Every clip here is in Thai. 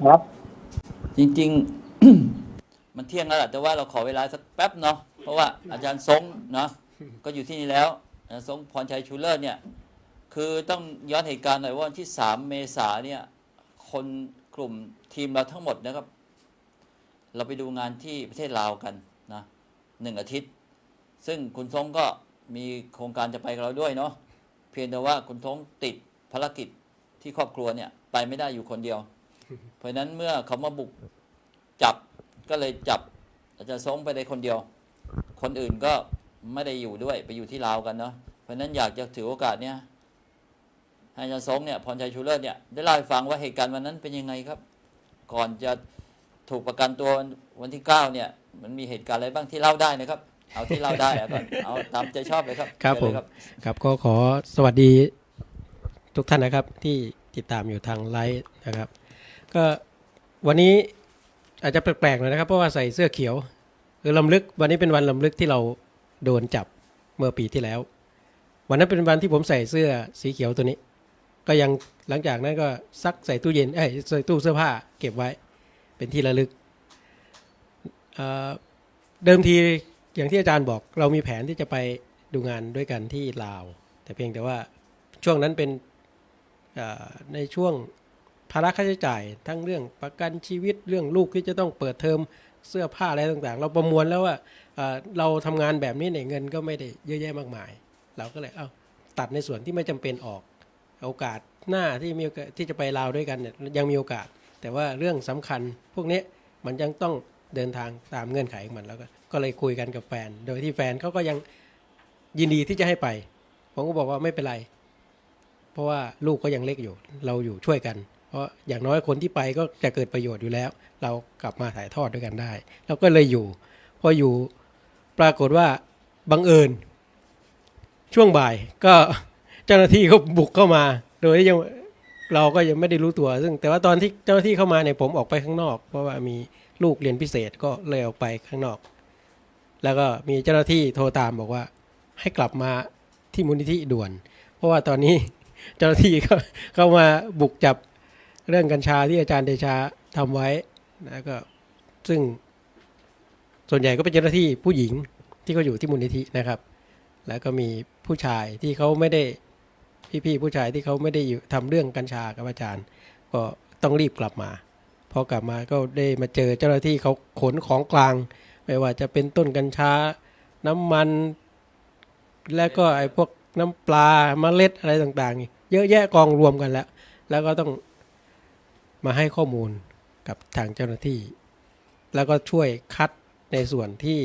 ครับ จริง ๆ มันเที่ยงแล้วแหละแต่ว่าเราขอเวลาสักแป๊บเนาะเพราะว่าอาจารย์ทรงเนาะก็อยู่ที่นี่แล้วอาจารย์ทรงพรชัยชูเลิศเนี่ย คือต้องย้อนเหตุการณ์หน่อยว่าวันที่3เมษาเนี่ย คนกลุ่มทีมเราทั้งหมดนะครับ เราไปดูงานที่ประเทศลาวกันนะหนึ่งอาทิตย์ ซึ่งคุณทรงก็มีโครงการจะไปกับเราด้วยเนาะเพียงแต่ว่าคุณทรงติดภารกิจที่ครอบครัวเนี่ย ไปไม่ได้อยู่คนเดียว เพราะฉะนั้นเมื่อเขามาบุกจับก็เลยจับอาจารย์ทรงไปได้คนเดียว คนอื่นก็ไม่ได้อยู่ด้วยไปอยู่ที่ลาวกันเนาะเพราะฉะนั้นอยากจะถือโอกาสเนี่ยให้อาจารย์ทรงเนี่ยพรชัยชูเลิศเนี่ยได้เล่าให้ฟังว่าเหตุการณ์วันนั้นเป็นยังไงครับ ก่อนจะถูกประกันตัววันที่เก้าเนี่ย มันมีเหตุการณ์อะไรบ้างที่เล่าได้นะครับ เอาที่เล่าได้อะก่อนเอาตามใจชอบเลยครับครับเชิญผมเลยครับก็ขอสวัสดีทุกท่านนะครับที่ติดตามอยู่ทางไลฟ์นะครับ ก็วันนี้อาจจะแปลกๆหน่อยนะครับ เพราะว่าใส่เสื้อเขียวคือลำลึกวันนี้เป็นวันลำลึกที่เราโดนจับเมื่อปีที่แล้ว วันนั้นเป็นวันที่ผมใส่เสื้อสีเขียวตัวนี้ ก็ยังหลังจากนั้นก็ซักใส่ตู้เย็นเอ้ยใส่ตู้เสื้อผ้าเก็บไว้ เป็นที่ระลึกเเดิมทีอย่างที่อาจารย์บอก เรามีแผนที่จะไปดูงานด้วยกันที่ลาว แต่เพียงแต่ว่าช่วงนั้นเป็นในช่วง ภาระค่าใช้จ่าย ทั้งเรื่องประกันชีวิตเรื่องลูกที่จะต้องเปิดเทอมเสื้อผ้าอะไรต่างๆ เราประมวลแล้วว่าเราทำงานแบบนี้เนี่ยเงินก็ไม่ได้เยอะแยะมากมาย เราก็เลยเอาตัดในส่วนที่ไม่จำเป็นออก โอกาสหน้าที่มีที่จะไปลาวด้วยกันเนี่ยยังมีโอกาส แต่ว่าเรื่องสำคัญ พวกนี้มันยังต้องเดินทางตามเงื่อนไขของมันแล้วก็ก็เลยคุยกันกับแฟน โดยที่แฟนเขาก็ยังยินดีที่จะให้ไป ผมก็บอกว่าไม่เป็นไร เพราะว่าลูกก็ยังเล็กอยู่ เราอยู่ช่วยกัน เพราะอย่างน้อยคนที่ไปก็จะเกิดประโยชน์อยู่แล้ว เรากลับมาถ่ายทอดด้วยกันได้เราก็เลยอยู่ พออยู่ปรากฏว่าบังเอิญ ช่วงบ่ายก็เจ้าหน้าที่เขาบุกเข้ามา โดยที่ยังเราก็ยังไม่ได้รู้ตัว ซึ่งแต่ว่าตอนที่เจ้าหน้าที่เข้ามาเนี่ยผมออกไปข้างนอก เพราะว่ามีลูกเรียนพิเศษก็เลยออกไปข้างนอก แล้วก็มีเจ้าหน้าที่โทรตามบอกว่า ให้กลับมาที่มูลนิธิด่วน เพราะว่าตอนนี้เจ้าหน้าที่เขาเข้ามาบุกจับ เรื่องกัญชาที่อาจารย์เดชาทำไว้แล้วก็ซึ่งส่วนใหญ่ก็เป็นเจ้าหน้าที่ผู้หญิงที่เขาอยู่ที่มูลนิธินะครับ แล้วก็มีผู้ชายที่เขาไม่ได้พี่ๆผู้ชายที่เขาไม่ได้อยู่ทำเรื่องกัญชากับอาจารย์ ก็ต้องรีบกลับมาพอกลับมาก็ได้มาเจอเจ้าหน้าที่เขาขนของกลาง ไม่ว่าจะเป็นต้นกัญชา น้ำมัน แล้วก็ไอ้พวกน้ำปลาเมล็ดอะไรต่างๆ เยอะแยะกองรวมกันแล้ว แล้วก็ต้อง มาให้ข้อมูลกับทางเจ้าหน้าที่ แล้วก็ช่วยคัดในส่วนที่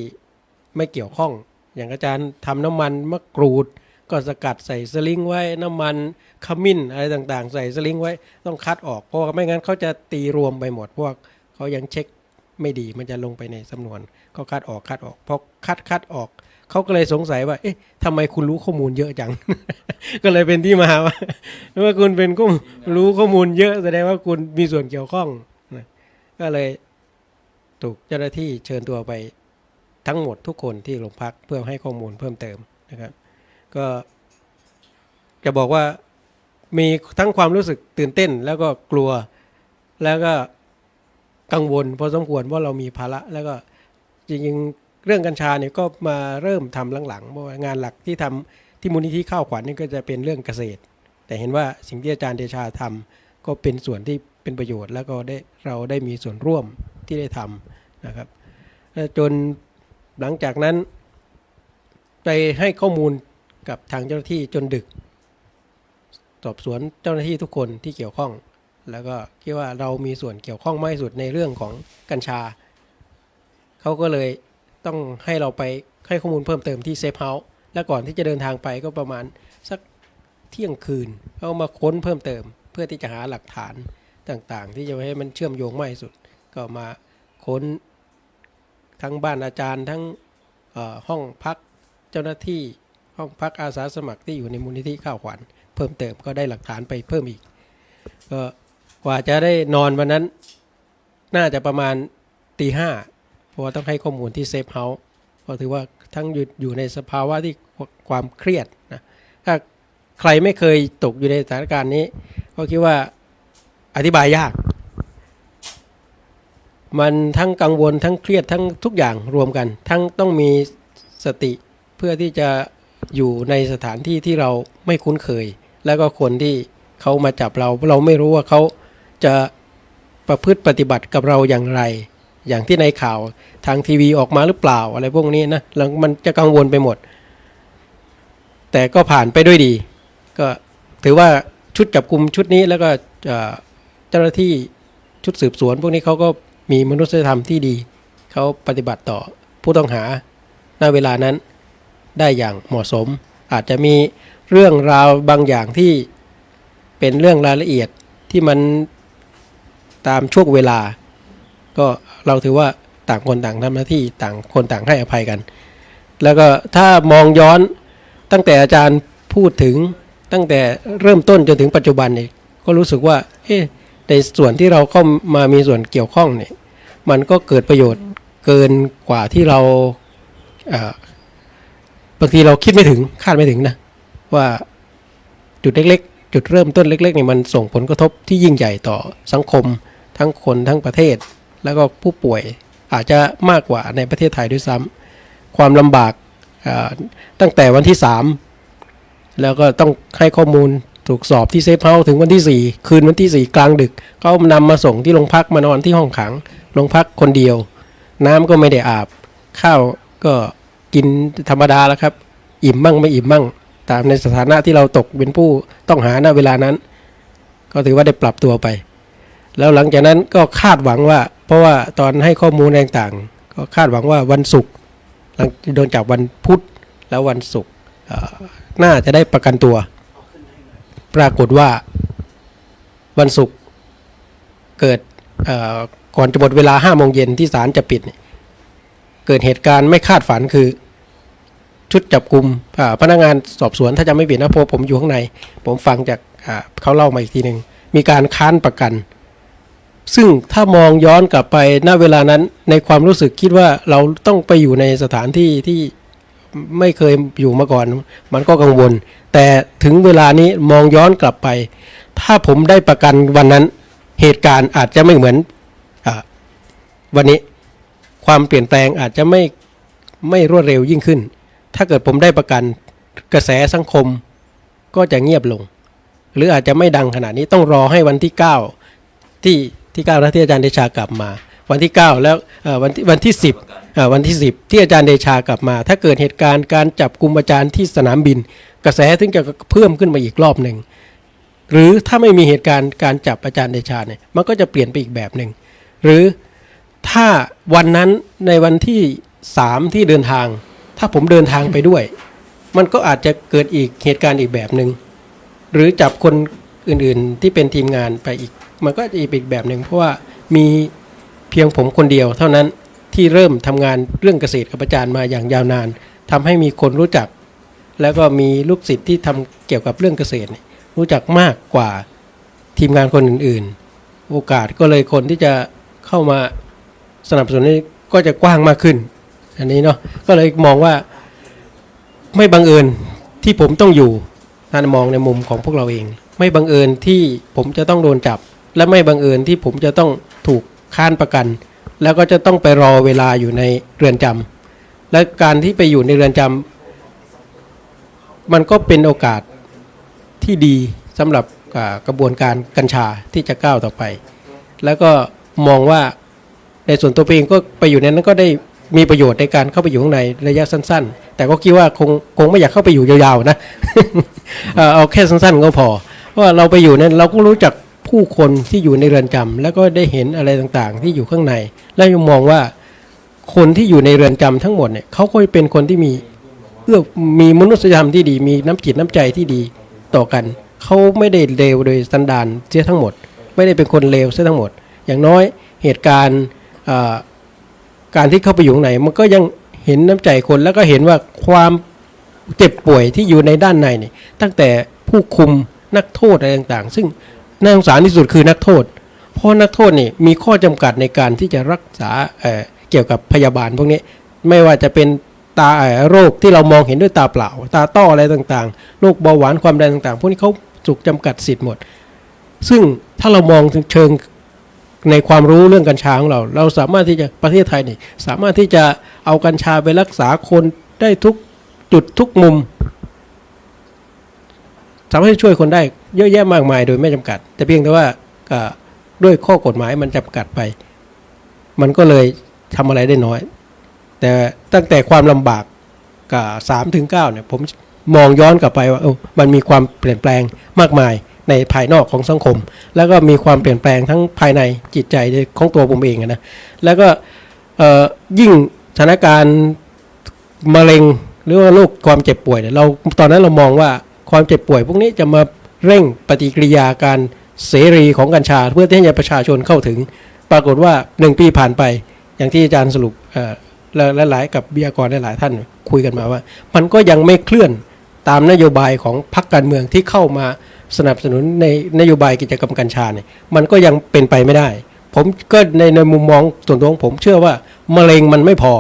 ไม่เกี่ยวข้อง อย่างอาจารย์ทำน้ำมันมะกรูด ก็สกัดใส่สลิงไว้น้ำมันขมิ้นอะไรต่างๆ ใส่สลิงไว้ต้องคัดออก เพราะว่าไม่งั้นเขาจะตีรวมไปหมดพวกเขายังเช็คไม่ดีมันจะลงไปในสำนวน ก็คัดออกคัดออกพอคัดคัดออก เขาก็เลยสงสัยว่า เอ๊ะทำไมคุณรู้ข้อมูลเยอะจัง ก็เลยเป็นที่มาว่าเมื่อคุณเป็นข้อรู้ข้อมูลเยอะแสดงว่าคุณมีส่วนเกี่ยวข้องก็เลยถูกเจ้าหน้าที่เชิญตัวไปทั้งหมดทุกคนที่โรงพักเพื่อให้ข้อมูลเพิ่มเติมนะครับ ก็จะบอกว่ามีทั้งความรู้สึกตื่นเต้น แล้วก็กลัวแล้วก็กังวลพอสมควรว่าเรามีภาระแล้วก็จริงๆ เรื่องกัญชาเนี่ยก็มาเริ่มทำหลังๆเพราะงานหลักที่ทำที่มูลนิธิข้าวขวัญนี่ก็จะเป็นเรื่องเกษตร แต่เห็นว่าสิ่งที่อาจารย์เดชาทำก็เป็นส่วนที่เป็นประโยชน์ แล้วก็ได้เราได้มีส่วนร่วมที่ได้ทำนะครับจนหลังจากนั้น ไปให้ข้อมูลกับทางเจ้าหน้าที่จนดึก สอบสวนเจ้าหน้าที่ทุกคนที่เกี่ยวข้อง แล้วก็คิดว่าเรามีส่วนเกี่ยวข้องมากที่สุดในเรื่องของกัญชาเขาก็เลย ต้องให้เราไปให้ข้อมูลเพิ่มเติมที่เซฟเฮาส์และก่อนที่จะเดินทางไปก็ประมาณสักเที่ยงคืนเขามาค้นเพิ่มเติม เพื่อที่จะหาหลักฐานต่างๆ ที่จะให้มันเชื่อมโยงมากที่สุด ก็มาค้นทั้งบ้านอาจารย์ทั้งห้องพักเจ้าหน้าที่ห้องพักอาสาสมัครที่อยู่ในมูลนิธิข้าวขวัญเพิ่มเติมก็ได้หลักฐานไปเพิ่มอีกก็กว่าจะได้นอนวันนั้น น่าจะประมาณตีห้า ราะว่าต้องให้ข้อมูลที่เซฟเฮาส์เพราะถือว่าทั้งอยู่อยู่ในสภาวะที่ความเครียดนะถ้าใครไม่เคยตกอยู่ในสถานการณ์นี้ ก็คิดว่าอธิบายยาก มันทั้งกังวลทั้งเครียดทั้งทุกอย่างรวมกัน ทั้งต้องมีสติเพื่อที่จะอยู่ในสถานที่ที่เราไม่คุ้นเคย แล้วก็คนที่เขามาจับเรา เราไม่รู้ว่าเขาจะประพฤติปฏิบัติกับเราอย่างไร อย่างที่ในข่าวทางทีวีออกมาหรือเปล่าอะไรพวกนี้นะแล้วมันจะกังวลไปหมด แต่ก็ผ่านไปด้วยดี ก็ถือว่าชุดจับกลุ่มชุดนี้แล้วก็เจ้าหน้าที่ชุดสืบสวน พวกนี้เขาก็มีมนุษยธรรมที่ดี เขาปฏิบัติต่อผู้ต้องหาณเวลานั้นได้อย่างเหมาะสม อาจจะมีเรื่องราวบางอย่างที่เป็นเรื่องรายละเอียดที่มันตามช่วงเวลา ก็เราถือว่าต่างคนต่างทำหน้าที่ต่างคนต่างให้อภัยกัน แล้วก็ถ้ามองย้อนตั้งแต่อาจารย์พูดถึงตั้งแต่เริ่มต้นจนถึงปัจจุบันเนี่ยก็รู้สึกว่าเอ๊ะในส่วนที่เราเข้ามามีส่วนเกี่ยวข้องเนี่ยมันก็เกิดประโยชน์เกินกว่าที่เราบางทีเราคิดไม่ถึงคาดไม่ถึงนะว่าจุดเล็กๆ จุดเริ่มต้นเล็กๆเนี่ยมันส่งผลกระทบที่ยิ่งใหญ่ต่อสังคมทั้งคนทั้งประเทศ แล้วก็ผู้ป่วยอาจจะมากกว่าในประเทศไทยด้วยซ้ำความลำบากตั้งแต่วันที่ 3 แล้วก็ต้องให้ข้อมูลถูกสอบที่เซฟเฮาส์ถึงวันที่ 4 คืนวันที่ 4 กลางดึกเขานำมาส่งที่โรงพักมานอนที่ห้องขังโรงพักคนเดียว น้ำก็ไม่ได้อาบ ข้าวก็กินธรรมดาแล้วครับ อิ่มมั่งไม่อิ่มมั่งตามในสถานะที่เราตกเป็นผู้ต้องหาณเวลานั้น ก็ถือว่าได้ปรับตัวไป แล้วหลังจากนั้นก็คาดหวังว่า เพราะว่าตอนให้ข้อมูลต่างๆ ก็คาดหวังว่าวันศุกร์หลังโดนจับวันพุธแล้ววันศุกร์น่าจะได้ประกันตัว ปรากฏว่าวันศุกร์เกิดก่อนจะหมดเวลาห้าโมงเย็นที่ศาลจะปิด เกิดเหตุการณ์ไม่คาดฝันคือ ชุดจับกลุ่มพนักงานสอบสวนถ้าจำไม่ผิดนะพผมอยู่ข้างใน ผมฟังจากเขาเล่ามาอีกทีหนึ่งมีการค้านประกัน ซึ่งถ้ามองย้อนกลับไปณเวลานั้นในความรู้สึกคิดว่าเราต้องไปอยู่ในสถานที่ที่ไม่เคยอยู่มาก่อน มันก็กังวล แต่ถึงเวลานี้มองย้อนกลับไป ถ้าผมได้ประกันวันนั้น เหตุการณ์อาจจะไม่เหมือนอวันนี้ ความเปลี่ยนแปลงอาจจะไม่ไม่รวดเร็วยิ่งขึ้น ถ้าเกิดผมได้ประกันกระแสสังคมก็จะเงียบลง หรืออาจจะไม่ดังขนาดนี้ต้องรอให้วันที่ 9 ที่ ที่9นะที่อาจารย์เดชากลับมา วันที่ 9 แล้ววันที่วันที่ 10วันที่ 10 ที่อาจารย์เดชากลับมา ถ้าเกิดเหตุการณ์การจับกลุ่มอาจารย์ที่สนามบิน กระแสถึงจะเพิ่มขึ้นมาอีกรอบหนึ่งหรือถ้าไม่มีเหตุการณ์การจับอาจารย์เดชาเนี่ยมันก็จะเปลี่ยนไปอีกแบบหนึ่งหรือถ้าวันนั้นในวันที่สามที่เดินทาง ถ้าผมเดินทางไปด้วย มันก็อาจจะเกิดอีกเหตุการณ์อีกแบบหนึ่งหรือจับคนอื่นๆที่เป็นทีมงานไปอีก มันก็จะอีกแบบหนึ่งเพราะว่ามีเพียงผมคนเดียวเท่านั้นที่เริ่มทำงานเรื่องเกษตรกับอาจารย์มาอย่างยาวนานทำให้มีคนรู้จัก แล้วก็มีลูกศิษย์ที่ทำเกี่ยวกับเรื่องเกษตร รู้จักมากกว่าทีมงานคนอื่น ๆ โอกาสก็เลยคนที่จะเข้ามาสนับสนุนนี่ก็จะกว้างมากขึ้น อันนี้เนาะก็เลยมองว่าไม่บังเอิญที่ผมต้องอยู่ท่านมองในมุมของพวกเราเอง ไม่บังเอิญที่ผมจะต้องโดนจับ และไม่บังเอิญที่ผมจะต้องถูกค้านประกัน แล้วก็จะต้องไปรอเวลาอยู่ในเรือนจำและการที่ไปอยู่ในเรือนจำมันก็เป็นโอกาสที่ดีสำหรับกระบวนการกัญชาที่จะก้าวต่อไป แล้วก็มองว่าในส่วนตัวเองก็ไปอยู่ในนั้นก็ได้มีประโยชน์ในการเข้าไปอยู่ข้างในระยะสั้น ๆ แต่ก็คิดว่าคงคงไม่อยากเข้าไปอยู่ยาวๆนะ เอาแค่สั้นๆก็พอ ว่าเราไปอยู่นั้นเราก็รู้จัก ผู้คนที่อยู่ในเรือนจำแล้วก็ได้เห็นอะไรต่างๆ ที่อยู่ข้างใน และยังมองว่าคนที่อยู่ในเรือนจำทั้งหมดเนี่ยเขาก็เป็นคนที่มีเอื้อมีมนุษยธรรมที่ดี มีน้ำจิตน้ำใจที่ดีต่อกัน เขาไม่ได้เลวโดยสันดานเสียทั้งหมด ไม่ได้เป็นคนเลวเสียทั้งหมด อย่างน้อยเหตุการณ์การที่เข้าไปอยู่ข้างในมันก็ยังเห็นน้ำใจคนแล้วก็เห็นว่าความเจ็บป่วยที่อยู่ในด้านในนี่ตั้งแต่ผู้คุมนักโทษอะไรต่างๆ ซึ่ง น่าสงสารที่สุดคือนักโทษ เพราะนักโทษนี่มีข้อจำกัดในการที่จะรักษาเเกี่ยวกับพยาบาลพวกนี้ไม่ว่าจะเป็นตาโรคที่เรามองเห็นด้วยตาเปล่า ตาต้ออะไรต่างๆโรคเบาหวานความดันต่างๆ พวกนี้เขาถูกจำกัดสิทธิ์หมด ซึ่งถ้าเรามองถึงเชิงในความรู้เรื่องกัญชาของเรา เราสามารถที่จะประเทศไทยนี่สามารถที่จะเอากัญชาไปรักษาคนได้ทุกจุดทุกมุม สามารถช่วยคนได้เยอะแยะมากมายโดยไม่จำกัด แต่เพียงแต่ว่าด้วยข้อกฎหมายมันจำกัดไป มันก็เลยทำอะไรได้น้อย แต่ตั้งแต่ความลำบากกับสามถึงเก้าเนี่ยผมมองย้อนกลับไปว่ามันมีความเปลี่ยนแปลงมากมายในภายนอกของสังคม แล้วก็มีความเปลี่ยนแปลงทั้งภายในจิตใจของตัวผมเองนะแล้วก็ยิ่งสถานการณ์มะเร็งหรือว่าโรคความเจ็บป่วยเนี่ยเราตอนนั้นเรามองว่า ความเจ็บป่วยพวกนี้จะมาเร่งปฏิกิริยาการเสรีของกัญชา เพื่อที่ให้ประชาชนเข้าถึง ปรากฏว่าหนึ่งปีผ่านไป อย่างที่อาจารย์สรุปและหลายกับวิทยากรหลายท่านคุยกันมาว่า มันก็ยังไม่เคลื่อนตามนโยบายของพรรคการเมืองที่เข้ามาสนับสนุนในนโยบายกิจกรรมกัญชาเนี่ยมันก็ยังเป็นไปไม่ได้ ผมก็ในในมุมมองส่วนตัวของผมเชื่อว่ามะเร็งมันไม่พอ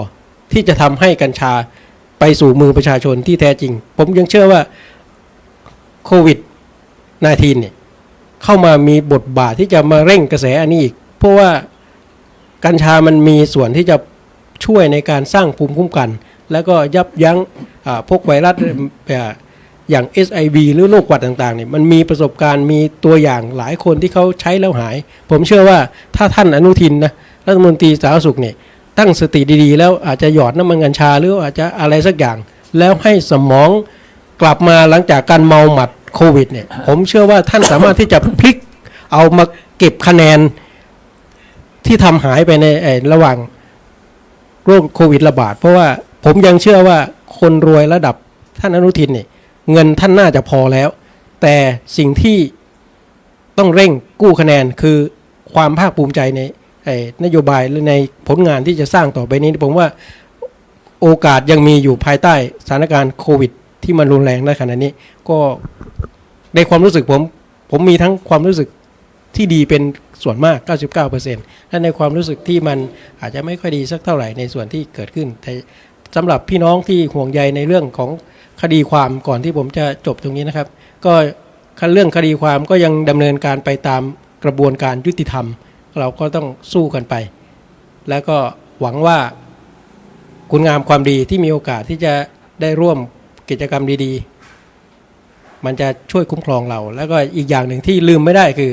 ที่จะทำให้กัญชาไปสู่มือประชาชนที่แท้จริง ผมยังเชื่อว่า โควิด -19 เนี่ยเข้ามามีบทบาทที่จะมาเร่งกระแสอันนี้อีก เพราะว่ากัญชามันมีส่วนที่จะช่วยในการสร้างภูมิคุ้มกัน แล้วก็ยับยั้งพวกไวรัสอ่าอย่าง SIV หรือโรคหวัดต่างๆเนี่ยมันมีประสบการณ์มีตัวอย่างหลายคนที่เขาใช้แล้วหาย ผมเชื่อว่าถ้าท่านอนุทินนะรัฐมนตรีสาธารณสุขเนี่ยตั้งสติดีๆ แล้วอาจจะหยอดน้ำมันกัญชาหรืออาจจะอะไรสักอย่าง แล้วให้สมองกลับมาหลังจากการเมาหมัด โควิดเนี่ย ผมเชื่อว่าท่านสามารถที่จะพลิกเอามาเก็บคะแนนที่ทำหายไปในระหว่างโรคโควิดระบาด เพราะว่าผมยังเชื่อว่าคนรวยระดับท่านอนุทินเนี่ยเงินท่านน่าจะพอแล้ว แต่สิ่งที่ต้องเร่งกู้คะแนนคือความภาคภูมิใจในนโยบายหรือในผลงานที่จะสร้างต่อไปนี้ ผมว่าโอกาสยังมีอยู่ภายใต้สถานการณ์โควิด ที่มันรุนแรงในขณะนี้ ก็ในความรู้สึกผม ผมมีทั้งความรู้สึกที่ดีเป็นส่วนมาก 99%และในความรู้สึกที่มันอาจจะไม่ค่อยดีสักเท่าไหร่ในส่วนที่เกิดขึ้น แต่สำหรับพี่น้องที่ห่วงใยในเรื่องของคดีความก่อนที่ผมจะจบตรงนี้นะครับ ก็เรื่องคดีความก็ยังดำเนินการไปตามกระบวนการยุติธรรม เราก็ต้องสู้กันไป แล้วก็หวังว่าคุณงามความดีที่มีโอกาสที่จะได้ร่วม กิจกรรมดีๆ มันจะช่วยคุ้มครองเรา แล้วก็อีกอย่างหนึ่งที่ลืมไม่ได้คือ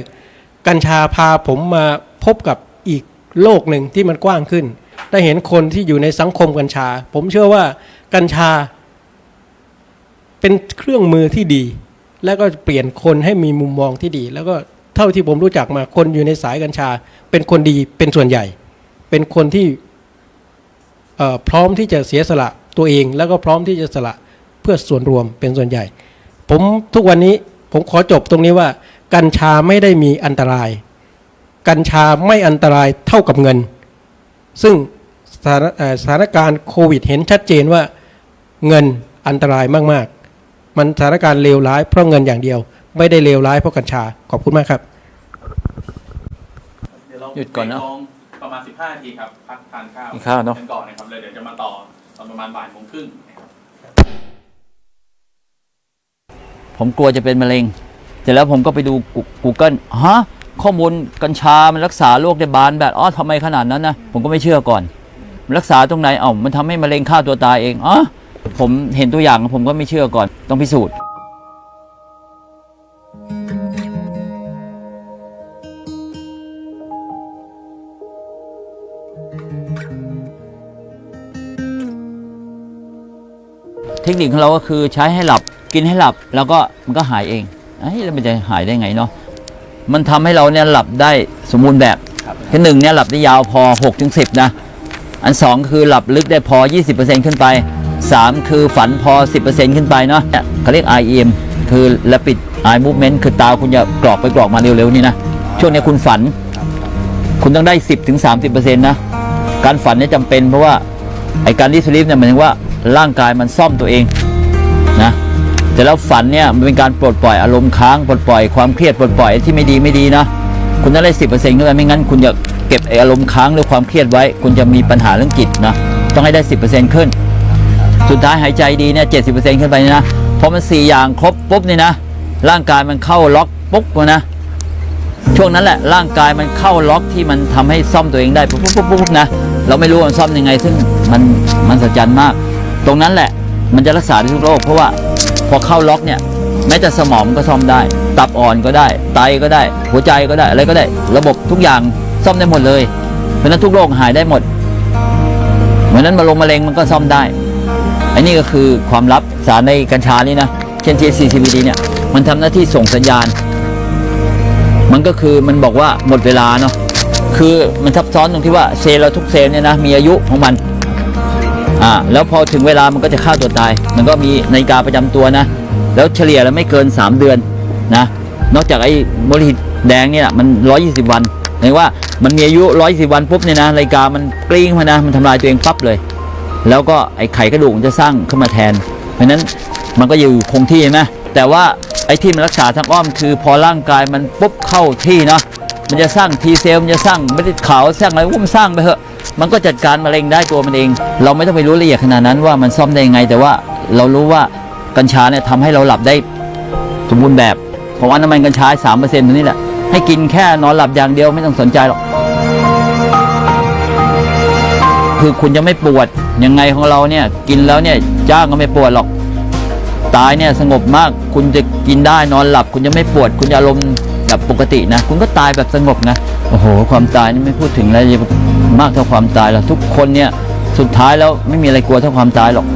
กัญชาพาผมมาพบกับอีกโลกหนึ่งที่มันกว้างขึ้น ได้เห็นคนที่อยู่ในสังคมกัญชา ผมเชื่อว่ากัญชา เป็นเครื่องมือที่ดี แล้วก็เปลี่ยนคนให้มีมุมมองที่ดี แล้วก็เท่าที่ผมรู้จักมาคนอยู่ในสายกัญชา เป็นคนดีเป็นส่วนใหญ่ เป็นคนที่พร้อมที่จะเสียสละตัวเอง แล้วก็พร้อมที่จะสละ เพื่อส่วนรวมเป็นส่วนใหญ่ ผมทุกวันนี้ผมขอจบตรงนี้ว่า กัญชาไม่ได้มีอันตราย กัญชาไม่อันตรายเท่ากับเงิน ซึ่งสถานเอ่อสถานการณ์โควิดเห็นชัดเจนว่าเงินอันตรายมากๆ มันสถานการณ์เลวร้ายเพราะเงินอย่างเดียว ไม่ได้เลวร้ายเพราะกัญชา ขอบคุณมากครับเดี๋ยวเราหยุดก่อนนะไปลงประมาณ 15นาทีครับ พักทานข้าวกินข้าวเนอะกันก่อนนะครับเลยเดี๋ยวจะมาต่อตอนประมาณบ่ายโมงครึ่งนะครับ ผมกลัวจะเป็นมะเร็งแต่แล้วผมก็ไปดู Google ฮะข้อมูลกัญชา มันรักษาโรคได้บานแบบอ๋อทำไมขนาดนั้นนะผมก็ไม่เชื่อก่อน รักษาตรงไหนอ้ามันทำให้มะเร็งฆ่าตัวตายเองอ๋อผมเห็นตัวอย่างผมก็ไม่เชื่อก่อนต้องพิสูจน์เทคนิคของเราก็คือใช้ให้หลับ กินให้หลับแล้วก็มันก็หายเองเอ้แล้วมันจะหายได้ไงเนาะมันทำให้เราเนี่ยหลับได้สมบูรณ์แบบคือหนึ่งเนี่ยหลับได้ยาวพอ6ถึง10นะ อันสองคือหลับลึกได้พอ 20%ขึ้นไป 3 คือฝันพอ 10%ขึ้นไปเนาะเขาเรียก REM คือ Rapid Eye Movement คือตาคุณจะกรอกไปกรอกมาเร็วๆนี่นะ ช่วงเนี้ยคุณฝัน คุณต้องได้ 10ถึง30%นะ การฝันเนี่ยจำเป็นเพราะว่าไอการดิสลีฟเนี่ยหมายถึงว่าร่างกายมันซ่อมตัวเอง แต่แล้วฝันเนี่ยมันเป็นการปลดปล่อยอารมณ์ค้างปลดปล่อยความเครียดปลดปล่อยที่ไม่ดีไม่ดีนะคุณต้องได้สิบเปอร์เซ็นต์ขึ้นไปไม่งั้น คุณจะเก็บอารมณ์ค้างหรือความเครียดไว้ คุณจะมีปัญหาเรื่องจิตนะต้องให้ได้สิบเปอร์เซ็นต์ขึ้น สุดท้ายหายใจดีเนี่ยเจ็ดสิบเปอร์เซ็นต์ขึ้นไปนะพอมันสี่อย่างครบปุ๊บนี่นะ ร่างกายมันเข้าล็อกปุ๊บนะช่วงนั้นแหละร่างกายมันเข้าล็อกที่มันทำให้ซ่อมตัวเองได้ปุ๊บปุ๊บปุ๊บปุ๊บนะเราไม่รู้ว่ามันซ่อมยังไง ซึ่งมันมันสัจจันมาก ตรงนั้นแหละมันจะรักษาได้ทุกโรคเพราะว่า อเข้าล็อกเนี่ยแม้แต่สมองก็ซ่อมได้ ตับอ่อนก็ได้ ไตก็ได้ หัวใจก็ได้อะไรก็ได้ ระบบทุกอย่างซ่อมได้หมดเลย เพราะฉะนั้นทุกโรคหายได้หมด เหมือนนั้นมาลงมะเร็งมันก็ซ่อมได้อันนี้ก็คือความลับสารในกัญชานี่นะเช่น THC CBD เนี่ยมันทำหน้าที่ส่งสัญญาณ มันก็คือมันบอกว่าหมดเวลาเนาะคือมันซับซ้อนตรงที่ว่าเซลล์เราทุกเซลล์เนี่ยนะมีอายุของมัน อ่าแล้วพอถึงเวลามันก็จะฆ่าตัวตาย มันก็มีนาฬิกาประจำตัวนะ แล้วเฉลี่ยแล้วไม่เกิน 3 เดือนนะนอกจากไอ้มลิดแดงเนี่ยมัน 120 วันหมายว่ามันมีอายุ 120 วันปุ๊บเนี่ยนะนาฬิกามันกลิ้งมานะมันทำลายตัวเองปั๊บเลย แล้วก็ไอ้ไข่กระดูกมันจะสร้างขึ้นมาแทน เพราะนั้นมันก็อยู่คงที่ใช่ไหมแต่ว่าไอ้ที่มันรักษาทางอ้อมคือพอร่างกายมันปุ๊บเข้าที่เนาะมันจะสร้างทีเซลมันจะสร้างไม่ได้ขาวสร้างอะไรก็มันสร้างไปเถอะ มันก็จัดการมะเร็งได้ตัวมันเอง เราไม่ต้องไปรู้ละเอียดขนาดนั้นว่ามันซ่อมได้ยังไง แต่ว่าเรารู้ว่ากัญชาเนี่ยทำให้เราหลับได้สมบูรณ์แบบของอันน้ำมันกัญชาสามเปอร์เซ็นต์ตัวนี้แหละให้กินแค่นอนหลับอย่างเดียวไม่ต้องสนใจหรอก คือคุณจะไม่ปวดยังไงของเราเนี่ยกินแล้วเนี่ยจ้างก็ไม่ปวดหรอก ตายเนี่ยสงบมากคุณจะกินได้นอนหลับ คุณจะไม่ปวด คุณจะอารมณ์ แบบปกตินะ คุณก็ตายแบบสงบนะโอ้โห ความตายนี่ไม่พูดถึงแล้วจะมากเท่าความตายแล้วทุกคนเนี่ยสุดท้ายแล้วไม่มีอะไรกลัวเท่าความตายหรอก